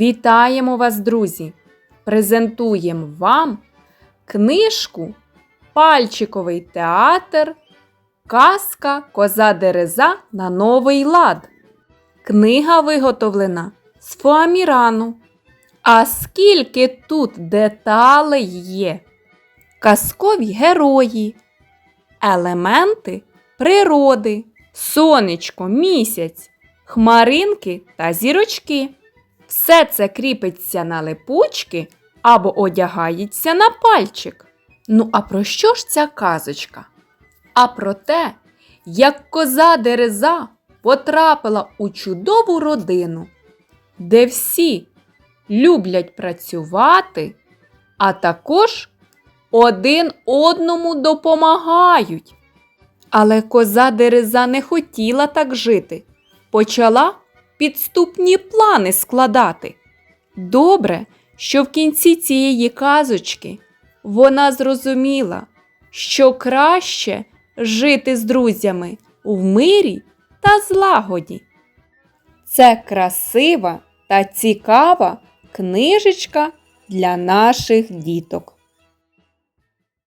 Вітаємо вас, друзі! Презентуємо вам книжку Пальчиковий театр. Казка Коза Дереза на новий лад. Книга виготовлена з фоамірану. А скільки тут деталей є? Казкові герої, елементи природи, сонечко, місяць, хмаринки та зірочки. Все це кріпиться на липучки або одягається на пальчик. Ну, а про що ж ця казочка? А про те, як коза Дереза потрапила у чудову родину, де всі люблять працювати, а також один одному допомагають. Але коза Дереза не хотіла так жити, почала підступні плани складати. Добре, що в кінці цієї казочки вона зрозуміла, що краще жити з друзями в мирі та злагоді. Це красива та цікава книжечка для наших діток.